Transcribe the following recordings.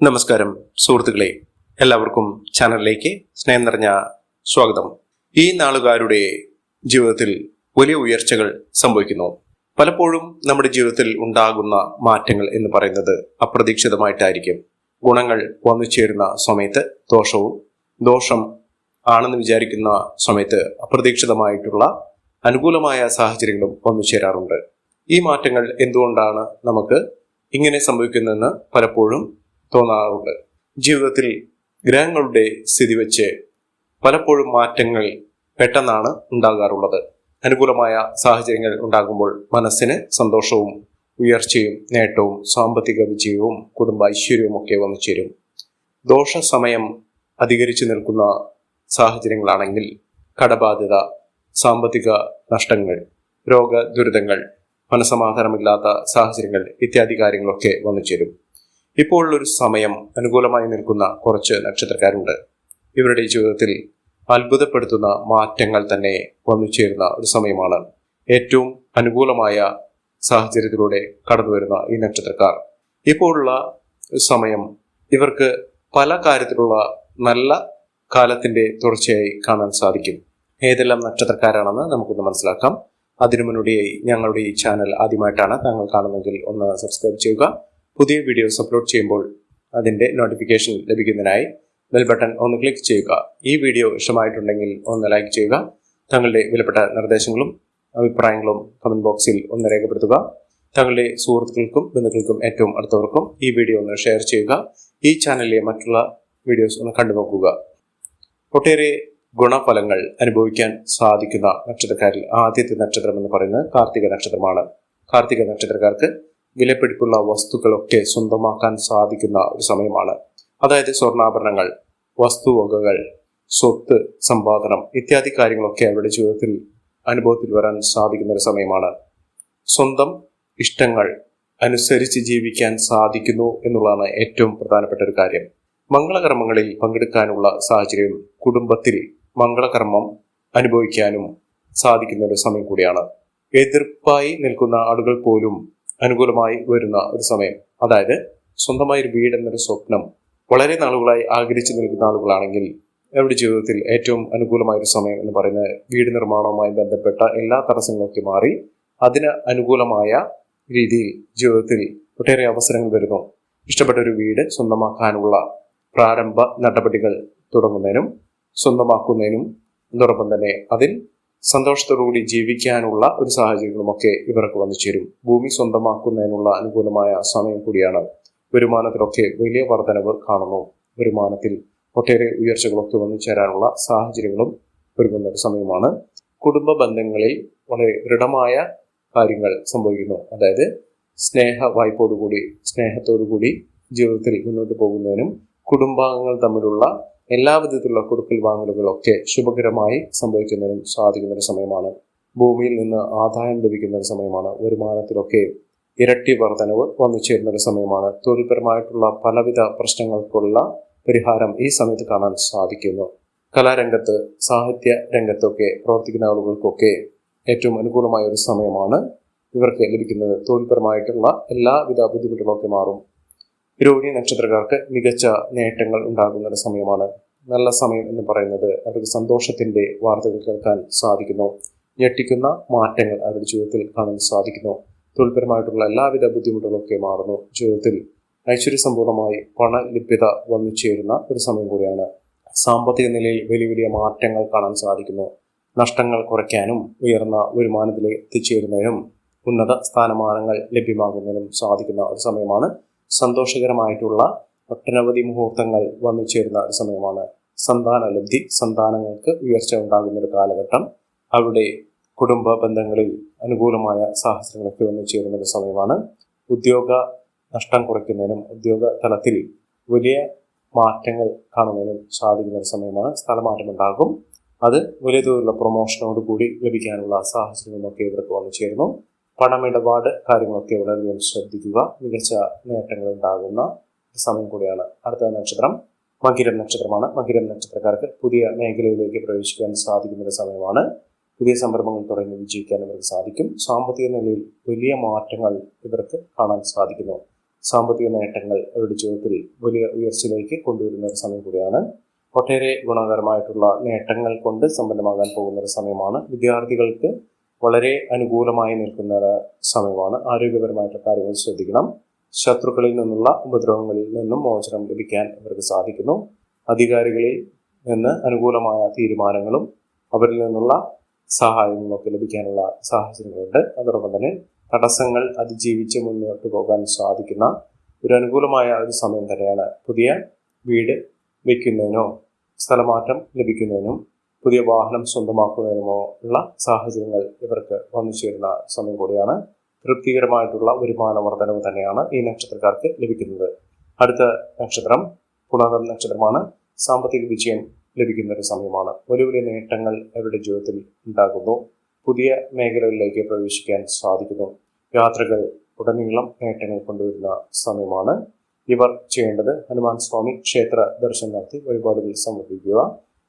നമസ്കാരം സുഹൃത്തുക്കളെ. എല്ലാവർക്കും ചാനലിലേക്ക് സ്നേഹം നിറഞ്ഞ സ്വാഗതം. ഈ നാളുകാരുടെ ജീവിതത്തിൽ വലിയ ഉയർച്ചകൾ സംഭവിക്കുന്നു. പലപ്പോഴും നമ്മുടെ ജീവിതത്തിൽ ഉണ്ടാകുന്ന മാറ്റങ്ങൾ എന്ന് പറയുന്നത് അപ്രതീക്ഷിതമായിട്ടായിരിക്കും. ഗുണങ്ങൾ വന്നു ചേരുന്ന സമയത്ത് ദോഷവും ദോഷം ആണെന്ന് വിചാരിക്കുന്ന സമയത്ത് അപ്രതീക്ഷിതമായിട്ടുള്ള അനുകൂലമായ സാഹചര്യങ്ങളും വന്നു ചേരാറുണ്ട്. ഈ മാറ്റങ്ങൾ എന്തുകൊണ്ടാണ് നമുക്ക് ഇങ്ങനെ സംഭവിക്കുന്നതെന്ന് പലപ്പോഴും തോന്നാറുണ്ട്. ജീവിതത്തിൽ ഗ്രഹങ്ങളുടെ സ്ഥിതി വെച്ച് പലപ്പോഴും മാറ്റങ്ങൾ പെട്ടെന്നാണ് ഉണ്ടാകാറുള്ളത്. അനുകൂലമായ സാഹചര്യങ്ങൾ ഉണ്ടാകുമ്പോൾ മനസ്സിന് സന്തോഷവും ഉയർച്ചയും നേട്ടവും സാമ്പത്തിക വിജയവും കുടുംബ ഐശ്വര്യവും ഒക്കെ വന്നു ചേരും. ദോഷ സമയം അധികരിച്ചു നിൽക്കുന്ന സാഹചര്യങ്ങളാണെങ്കിൽ കടബാധ്യത സാമ്പത്തിക നഷ്ടങ്ങൾ രോഗ ദുരിതങ്ങൾ മനസമാധാനമില്ലാത്ത സാഹചര്യങ്ങൾ ഇത്യാദി കാര്യങ്ങളൊക്കെ വന്നു ചേരും. ഇപ്പോൾ ഒരു സമയം അനുകൂലമായി നിൽക്കുന്ന കുറച്ച് നക്ഷത്രക്കാരുണ്ട്. ഇവരുടെ ജീവിതത്തിൽ അത്ഭുതപ്പെടുത്തുന്ന മാറ്റങ്ങൾ തന്നെ വന്നു ചേരുന്ന ഒരു സമയമാണ്. ഏറ്റവും അനുകൂലമായ സാഹചര്യത്തിലൂടെ കടന്നു വരുന്ന ഈ നക്ഷത്രക്കാർ. ഇപ്പോഴുള്ള സമയം ഇവർക്ക് പല കാര്യത്തിലുള്ള നല്ല കാലത്തിന്റെ തുടർച്ചയായി കാണാൻ സാധിക്കും. ഏതെല്ലാം നക്ഷത്രക്കാരാണെന്ന് നമുക്കൊന്ന് മനസ്സിലാക്കാം. അതിനു മുന്നോടിയായി ഞങ്ങളുടെ ഈ ചാനൽ ആദ്യമായിട്ടാണ് താങ്കൾ കാണുന്നതെങ്കിൽ ഒന്ന് സബ്സ്ക്രൈബ് ചെയ്യുക. പുതിയ വീഡിയോസ് അപ്ലോഡ് ചെയ്യുമ്പോൾ അതിന്റെ നോട്ടിഫിക്കേഷൻ ലഭിക്കുന്നതിനായി ബെൽ ബട്ടൺ ഒന്ന് ക്ലിക്ക് ചെയ്യുക. ഈ വീഡിയോ ഇഷ്ടമായിട്ടുണ്ടെങ്കിൽ ഒന്ന് ലൈക്ക് ചെയ്യുക. തങ്ങളുടെ വിലപ്പെട്ട നിർദ്ദേശങ്ങളും അഭിപ്രായങ്ങളും കമന്റ് ബോക്സിൽ ഒന്ന് രേഖപ്പെടുത്തുക. തങ്ങളുടെ സുഹൃത്തുക്കൾക്കും ബന്ധുക്കൾക്കും ഏറ്റവും അടുത്തവർക്കും ഈ വീഡിയോ ഒന്ന് ഷെയർ ചെയ്യുക. ഈ ചാനലിലെ മറ്റുള്ള വീഡിയോസ് ഒന്ന് കണ്ടു നോക്കുക ഒട്ടേറെ ഗുണഫലങ്ങൾ അനുഭവിക്കാൻ സാധിക്കുന്ന നക്ഷത്രക്കാരിൽ ആദ്യത്തെ നക്ഷത്രം എന്ന് പറയുന്നത് കാർത്തിക നക്ഷത്രമാണ്. കാർത്തിക നക്ഷത്രക്കാർക്ക് വിലപിടിപ്പുള്ള വസ്തുക്കളൊക്കെ സ്വന്തമാക്കാൻ സാധിക്കുന്ന ഒരു സമയമാണ്. അതായത് സ്വർണാഭരണങ്ങൾ വസ്തുവകകൾ സ്വത്ത് സമ്പാദനം ഇത്യാദി കാര്യങ്ങളൊക്കെ അവരുടെ ജീവിതത്തിൽ അനുഭവത്തിൽ വരാൻ സാധിക്കുന്ന ഒരു സമയമാണ്. സ്വന്തം ഇഷ്ടങ്ങൾ അനുസരിച്ച് ജീവിക്കാൻ സാധിക്കുന്നു എന്നുള്ളതാണ് ഏറ്റവും പ്രധാനപ്പെട്ട ഒരു കാര്യം. മംഗളകർമ്മങ്ങളിൽ പങ്കെടുക്കാനുള്ള സാഹചര്യം കുടുംബത്തിൽ മംഗളകർമ്മം അനുഭവിക്കാനും സാധിക്കുന്ന ഒരു സമയം കൂടിയാണ്. എതിർപ്പായി നിൽക്കുന്ന ആളുകൾ പോലും അനുകൂലമായി വരുന്ന ഒരു സമയം. അതായത് സ്വന്തമായ ഒരു വീട് എന്നൊരു സ്വപ്നം വളരെ നാളുകളായി ആഗ്രഹിച്ചു നിൽക്കുന്ന ആളുകളാണെങ്കിൽ അവരുടെ ജീവിതത്തിൽ ഏറ്റവും അനുകൂലമായ ഒരു സമയം എന്ന് പറയുന്നത് വീട് നിർമ്മാണവുമായി ബന്ധപ്പെട്ട എല്ലാ തടസ്സങ്ങളൊക്കെ മാറി അതിന് അനുകൂലമായ രീതിയിൽ ജീവിതത്തിൽ ഒട്ടേറെ അവസരങ്ങൾ വരുന്നു. ഇഷ്ടപ്പെട്ട ഒരു വീട് സ്വന്തമാക്കാനുള്ള പ്രാരംഭ നടപടികൾ തുടങ്ങുന്നതിനും സ്വന്തമാക്കുന്നതിനും അതോടൊപ്പം തന്നെ അതിൽ സന്തോഷത്തോടുകൂടി ജീവിക്കാനുള്ള ഒരു സാഹചര്യങ്ങളുമൊക്കെ ഇവർക്ക് വന്നു ചേരും. ഭൂമി സ്വന്തമാക്കുന്നതിനുള്ള അനുകൂലമായ സമയം കൂടിയാണ് വരുമാനത്തിലൊക്കെ വലിയ വർധനവ് കാണുന്നു. വരുമാനത്തിൽ ഒട്ടേറെ ഉയർച്ചകളൊക്കെ വന്നു ചേരാനുള്ള സാഹചര്യങ്ങളും ഒരുങ്ങുന്ന ഒരു സമയമാണ്. കുടുംബ ബന്ധങ്ങളിൽ വളരെ ദൃഢമായ കാര്യങ്ങൾ സംഭവിക്കുന്നു. അതായത് സ്നേഹ വായ്പോടുകൂടി സ്നേഹത്തോടുകൂടി ജീവിതത്തിൽ മുന്നോട്ട് പോകുന്നതിനും കുടുംബാംഗങ്ങൾ തമ്മിലുള്ള എല്ലാ വിധത്തിലുള്ള കൊടുക്കൽ വാങ്ങലുകളൊക്കെ ശുഭകരമായി സംഭവിക്കുന്നതിനും സാധിക്കുന്ന ഒരു സമയമാണ്. ഭൂമിയിൽ നിന്ന് ആദായം ലഭിക്കുന്ന ഒരു സമയമാണ്. വരുമാനത്തിലൊക്കെ ഇരട്ടി വർധനവ് വന്നു ചേരുന്ന ഒരു സമയമാണ്. തൊഴിൽപരമായിട്ടുള്ള പലവിധ പ്രശ്നങ്ങൾക്കുള്ള പരിഹാരം ഈ സമയത്ത് കാണാൻ സാധിക്കുന്നു. കലാരംഗത്ത് സാഹിത്യ രംഗത്തൊക്കെ പ്രവർത്തിക്കുന്ന ആളുകൾക്കൊക്കെ ഏറ്റവും അനുകൂലമായ ഒരു സമയമാണ് ഇവർക്ക് ലഭിക്കുന്നത്. തൊഴിൽപരമായിട്ടുള്ള എല്ലാവിധ ബുദ്ധിമുട്ടുകളൊക്കെ മാറും. രോഹിണി നക്ഷത്രക്കാർക്ക് മികച്ച നേട്ടങ്ങൾ ഉണ്ടാകുന്ന ഒരു സമയമാണ്. നല്ല സമയം എന്ന് പറയുന്നത് അവർക്ക് സന്തോഷത്തിന്റെ വാർത്തകൾ കേൾക്കാൻ സാധിക്കുന്നു. ഞെട്ടിക്കുന്ന മാറ്റങ്ങൾ അവരുടെ ജീവിതത്തിൽ കാണാൻ സാധിക്കുന്നു. തൊഴിൽപരമായിട്ടുള്ള എല്ലാവിധ ബുദ്ധിമുട്ടുകളൊക്കെ മാറുന്നു. ജീവിതത്തിൽ ഐശ്വര്യസമ്പൂർണമായി പണലഭ്യത വന്നു ചേരുന്ന ഒരു സമയം കൂടിയാണ്. സാമ്പത്തിക നിലയിൽ വലിയ വലിയ മാറ്റങ്ങൾ കാണാൻ സാധിക്കുന്നു. നഷ്ടങ്ങൾ കുറയ്ക്കാനും ഉയർന്ന വരുമാനത്തിലേക്ക് എത്തിച്ചേരുന്നതിനും ഉന്നത സ്ഥാനമാനങ്ങൾ ലഭ്യമാകുന്നതിനും സാധിക്കുന്ന ഒരു സമയമാണ് സന്തോഷകരമായിട്ടുള്ള ഒട്ടനവധി മുഹൂർത്തങ്ങൾ വന്നു ചേരുന്ന ഒരു സമയമാണ്. സന്താന ലബ്ധി സന്താനങ്ങൾക്ക് ഉയർച്ച ഉണ്ടാകുന്ന ഒരു കാലഘട്ടം. അവിടെ കുടുംബ ബന്ധങ്ങളിൽ അനുകൂലമായ സാഹചര്യങ്ങളൊക്കെ വന്നു ചേരുന്ന ഒരു സമയമാണ്. ഉദ്യോഗ നഷ്ടം കുറയ്ക്കുന്നതിനും ഉദ്യോഗ തലത്തിൽ വലിയ മാറ്റങ്ങൾ കാണുന്നതിനും സാധിക്കുന്ന ഒരു സമയമാണ്. സ്ഥലമാറ്റം ഉണ്ടാകും. അത് വലിയ തോതിലുള്ള പ്രൊമോഷനോട് കൂടി ലഭിക്കാനുള്ള സാഹചര്യങ്ങളൊക്കെ ഇവർക്ക് വന്നു ചേരുന്നു പണമിടപാട് കാര്യങ്ങളൊക്കെ വളരെയധികം ശ്രദ്ധിക്കുക. മികച്ച നേട്ടങ്ങൾ ഉണ്ടാകുന്ന സമയം കൂടിയാണ് അടുത്ത നക്ഷത്രം. മകിരം നക്ഷത്രമാണ്. മകിരം നക്ഷത്രക്കാർക്ക് പുതിയ മേഖലയിലേക്ക് പ്രവേശിക്കാൻ സാധിക്കുന്ന ഒരു സമയമാണ്. പുതിയ സംരംഭങ്ങൾ തുടങ്ങി വിജയിക്കാൻ ഇവർക്ക് സാധിക്കും. സാമ്പത്തിക നിലയിൽ വലിയ മാറ്റങ്ങൾ ഇവർക്ക് കാണാൻ സാധിക്കുന്നു. സാമ്പത്തിക നേട്ടങ്ങൾ അവരുടെ ജീവിതത്തിൽ വലിയ ഉയർച്ചയിലേക്ക് കൊണ്ടുവരുന്ന ഒരു സമയം കൂടിയാണ്. ഒട്ടേറെ ഗുണകരമായിട്ടുള്ള നേട്ടങ്ങൾ കൊണ്ട് സമ്പന്നമാകാൻ പോകുന്ന ഒരു സമയമാണ്. വിദ്യാർത്ഥികൾക്ക് വളരെ അനുകൂലമായി നിൽക്കുന്ന സമയമാണ്. ആരോഗ്യപരമായിട്ടുള്ള കാര്യങ്ങൾ ശ്രദ്ധിക്കണം. ശത്രുക്കളിൽ നിന്നുള്ള ഉപദ്രവങ്ങളിൽ നിന്നും മോചനം ലഭിക്കാൻ അവർക്ക് സാധിക്കുന്നു. അധികാരികളിൽ നിന്ന് അനുകൂലമായ തീരുമാനങ്ങളും അവരിൽ നിന്നുള്ള സഹായങ്ങളൊക്കെ ലഭിക്കാനുള്ള സാഹചര്യങ്ങളുണ്ട്. അതോടൊപ്പം തന്നെ തടസ്സങ്ങൾ അതിജീവിച്ച് മുന്നോട്ട് പോകാൻ സാധിക്കുന്ന ഒരു അനുകൂലമായ ഒരു സമയം തന്നെയാണ് പുതിയ വീട് വയ്ക്കുന്നതിനോ സ്ഥലമാറ്റം ലഭിക്കുന്നതിനും പുതിയ വാഹനം സ്വന്തമാക്കുന്നതിനുമോ ഉള്ള സാഹചര്യങ്ങൾ ഇവർക്ക് വന്നു ചേരുന്ന സമയം കൂടിയാണ്. തൃപ്തികരമായിട്ടുള്ള വരുമാന വർധനവ് തന്നെയാണ് ഈ നക്ഷത്രക്കാർക്ക് ലഭിക്കുന്നത്. അടുത്ത നക്ഷത്രം പുണർന്നം നക്ഷത്രമാണ്. സാമ്പത്തിക വിജയം ലഭിക്കുന്ന ഒരു സമയമാണ്. വലിയ വലിയ നേട്ടങ്ങൾ അവരുടെ ജീവിതത്തിൽ ഉണ്ടാകുന്നു. പുതിയ മേഖലകളിലേക്ക് പ്രവേശിക്കാൻ സാധിക്കുന്നു. യാത്രകൾ ഉടനീളം നേട്ടങ്ങൾ കൊണ്ടുവരുന്ന സമയമാണ്. ഇവർ ചെയ്യേണ്ടത് ഹനുമാൻ സ്വാമി ക്ഷേത്ര ദർശനം നടത്തി വഴിപാടുകൾ സമർപ്പിക്കുക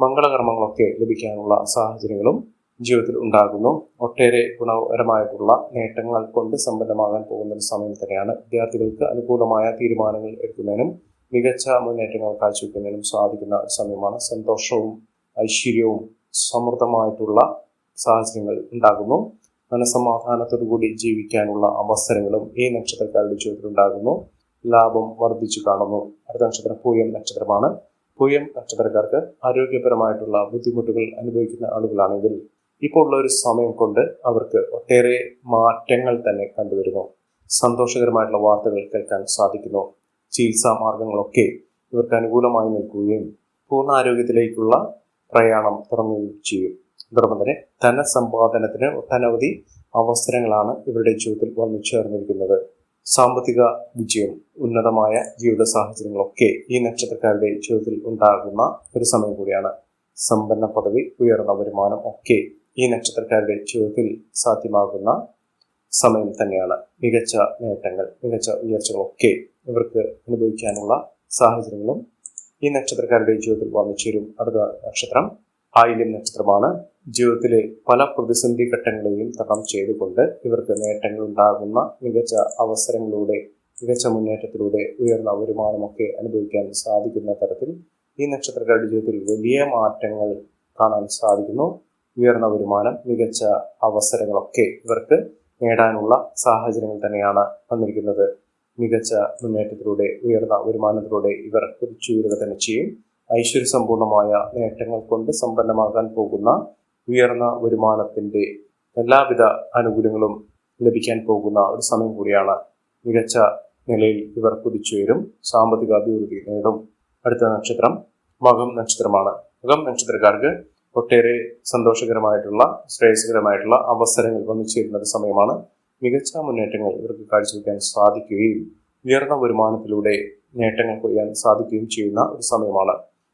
മംഗളകർമ്മങ്ങളൊക്കെ ലഭിക്കാനുള്ള സാഹചര്യങ്ങളും ജീവിതത്തിൽ ഉണ്ടാകുന്നു. ഒട്ടേറെ ഗുണപരമായിട്ടുള്ള നേട്ടങ്ങൾ കൊണ്ട് സമ്പന്നമാകാൻ പോകുന്ന ഒരു സമയം തന്നെയാണ് വിദ്യാർത്ഥികൾക്ക് അനുകൂലമായ തീരുമാനങ്ങൾ എടുക്കുന്നതിനും മികച്ച മുന്നേറ്റങ്ങൾ കാഴ്ചവെക്കുന്നതിനും സാധിക്കുന്ന ഒരു സമയമാണ്. സന്തോഷവും ഐശ്വര്യവും സമൃദ്ധമായിട്ടുള്ള സാഹചര്യങ്ങൾ ഉണ്ടാകുന്നു. മനസമാധാനത്തോടുകൂടി ജീവിക്കാനുള്ള അവസരങ്ങളും ഈ നക്ഷത്രക്കാരുടെ ജീവിതത്തിൽ ഉണ്ടാകുന്നു. ലാഭം വർദ്ധിച്ചു കാണുന്നു. അടുത്ത നക്ഷത്രം പൂയം നക്ഷത്രമാണ്. പൂയം നക്ഷത്രക്കാർക്ക് ആരോഗ്യപരമായിട്ടുള്ള ബുദ്ധിമുട്ടുകൾ അനുഭവിക്കുന്ന ആളുകളാണെങ്കിൽ ഇപ്പോൾ ഉള്ള ഒരു സമയം കൊണ്ട് അവർക്ക് ഒട്ടേറെ മാറ്റങ്ങൾ തന്നെ കണ്ടുവരുന്നു. സന്തോഷകരമായിട്ടുള്ള വാർത്തകൾ കേൾക്കാൻ സാധിക്കുന്നു. ചികിത്സാ മാർഗങ്ങളൊക്കെ ഇവർക്ക് അനുകൂലമായി നിൽക്കുകയും പൂർണ ആരോഗ്യത്തിലേക്കുള്ള പ്രയാണം തുടങ്ങുകയും ചെയ്യും. അതോടൊപ്പം തന്നെ ധനസമ്പാദനത്തിന് ഒട്ടനവധി അവസരങ്ങളാണ് ഇവരുടെ ജീവിതത്തിൽ വന്നു ചേർന്നിരിക്കുന്നത്. സാമ്പത്തിക വിജയം ഉന്നതമായ ജീവിത സാഹചര്യങ്ങളൊക്കെ ഈ നക്ഷത്രക്കാരുടെ ജീവിതത്തിൽ ഉണ്ടാകുന്ന ഒരു സമയം കൂടിയാണ്. സമ്പന്ന പദവി ഉയർന്ന വരുമാനം ഒക്കെ ഈ നക്ഷത്രക്കാരുടെ ജീവിതത്തിൽ സാധ്യമാകുന്ന സമയം തന്നെയാണ്. മികച്ച നേട്ടങ്ങൾ മികച്ച ഉയർച്ചകളൊക്കെ ഇവർക്ക് അനുഭവിക്കാനുള്ള സാഹചര്യങ്ങളും ഈ നക്ഷത്രക്കാരുടെ ജീവിതത്തിൽ വന്നു ചേരും. അടുത്ത നക്ഷത്രം ആയില്യം നക്ഷത്രമാണ്. ജീവിതത്തിലെ പല പ്രതിസന്ധി ഘട്ടങ്ങളെയും തരണം ചെയ്തുകൊണ്ട് ഇവർക്ക് നേട്ടങ്ങൾ ഉണ്ടാകുന്ന മികച്ച അവസരങ്ങളിലൂടെ മികച്ച മുന്നേറ്റത്തിലൂടെ ഉയർന്ന വരുമാനമൊക്കെ അനുഭവിക്കാൻ സാധിക്കുന്ന തരത്തിൽ ഈ നക്ഷത്രക്കാരുടെ ജീവിതത്തിൽ വലിയ മാറ്റങ്ങൾ കാണാൻ സാധിക്കുന്നു. ഉയർന്ന വരുമാനം മികച്ച അവസരങ്ങളൊക്കെ ഇവർക്ക് നേടാനുള്ള സാഹചര്യങ്ങൾ തന്നെയാണ് വന്നിരിക്കുന്നത്. മികച്ച മുന്നേറ്റത്തിലൂടെ ഉയർന്ന വരുമാനത്തിലൂടെ ഇവർ കുതിച്ചുയരുക തന്നെ ചെയ്യും. ഐശ്വര്യസമ്പൂർണമായ നേട്ടങ്ങൾ കൊണ്ട് സമ്പന്നമാകാൻ പോകുന്ന ഉയർന്ന വരുമാനത്തിന്റെ എല്ലാവിധ ആനുകൂല്യങ്ങളും ലഭിക്കാൻ പോകുന്ന ഒരു സമയം കൂടിയാണ് മികച്ച നിലയിൽ ഇവർ കുതിച്ചുയരും സാമ്പത്തിക അഭിവൃദ്ധി നേടും. അടുത്ത നക്ഷത്രം മകം നക്ഷത്രമാണ്. മകം നക്ഷത്രക്കാർക്ക് ഒട്ടേറെ സന്തോഷകരമായിട്ടുള്ള ശ്രേയസ്കരമായിട്ടുള്ള അവസരങ്ങൾ വന്നു ചേരുന്ന ഒരു സമയമാണ്. മികച്ച മുന്നേറ്റങ്ങൾ ഇവർക്ക് കാഴ്ചവെക്കാൻ സാധിക്കുകയും ഉയർന്ന വരുമാനത്തിലൂടെ നേട്ടങ്ങൾ കൊയ്യാൻ സാധിക്കുകയും ചെയ്യുന്ന ഒരു സമയമാണ്.